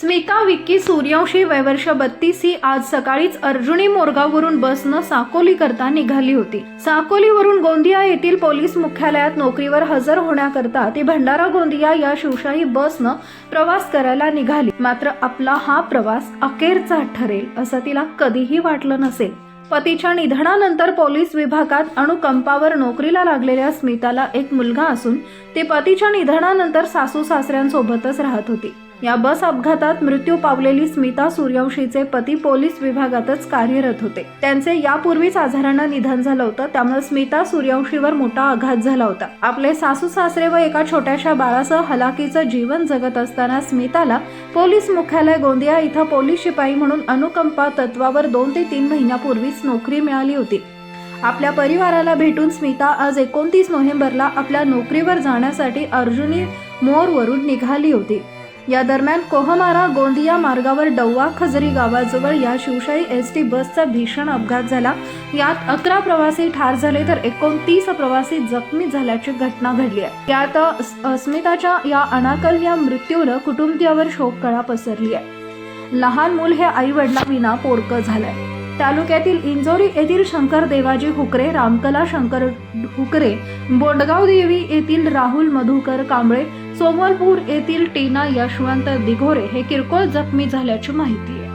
स्मिता विक्की सूर्यवंशी वयवर्ष बत्तीस ही आज सकाळीच अर्जुनी मोरगाववरून बसनं साकोली करता निघाली होती. साकोलीवरून गोंदिया येथील पोलीस मुख्यालयात नोकरीवर हजर होण्याकरता ती भंडारा गोंदिया या शिवशाही बसनं प्रवास करायला निघाली. मात्र आपला हा प्रवास अखेरचा ठरेल असं तिला कधीही वाटलं नसेल. पतीच्या निधनानंतर पोलीस विभागात अणुकंपावर नोकरीला लागलेल्या स्मिताला एक मुलगा असून ती पतीच्या निधनानंतर सासू सासऱ्यांसोबतच राहत होती. या बस अपघातात मृत्यू पावलेली स्मिता सूर्यवंशीचे पती पोलीस विभागातच कार्यरत होते. त्यांचे यापूर्वीच आजारानं निधन झालं होतं त्यामुळे स्मिता सूर्यवंशीवर मोठा आघात झाला होता. आपले सासू सासरे व एका छोट्याशा बाळासह हलाखीचं जीवन जगत असताना स्मिताला पोलीस मुख्यालय गोंदिया इथं पोलीस शिपाई म्हणून अनुकंपा तत्वावर दोन ते तीन महिन्यापूर्वीच नोकरी मिळाली होती. आपल्या परिवाराला भेटून स्मिता आज एकोणतीस नोव्हेंबरला आपल्या नोकरीवर जाण्यासाठी अर्जुनी मोरवरून निघाली होती. या दरम्यान कोहमारा गोंदिया मार्गावर डव्वा खजरी गावाजवळ या शिवशाही एस टी बसचा भीषण अपघात झाला. यात अकरा प्रवासी ठार झाले तर एकोणतीस प्रवासी जखमी झाल्याची घटना घडली आहे. यात अस्मिताच्या या अनाकलनीय मृत्यूनं कुटुंबियावर शोककळा पसरली आहे. लहान मूल हे आई वडिलाविना पोरकं झालंय. तालुक्यातील इंजोरी येथील शंकर देवाजी हुकरे रामकला शंकर हुकरे बोंडगाव देवी येथील राहुल मधुकर कांबळे सोमलपूर येथील टीना यशवंत दिघोरे हे किरकोळ जखमी झाल्याची माहिती आहे.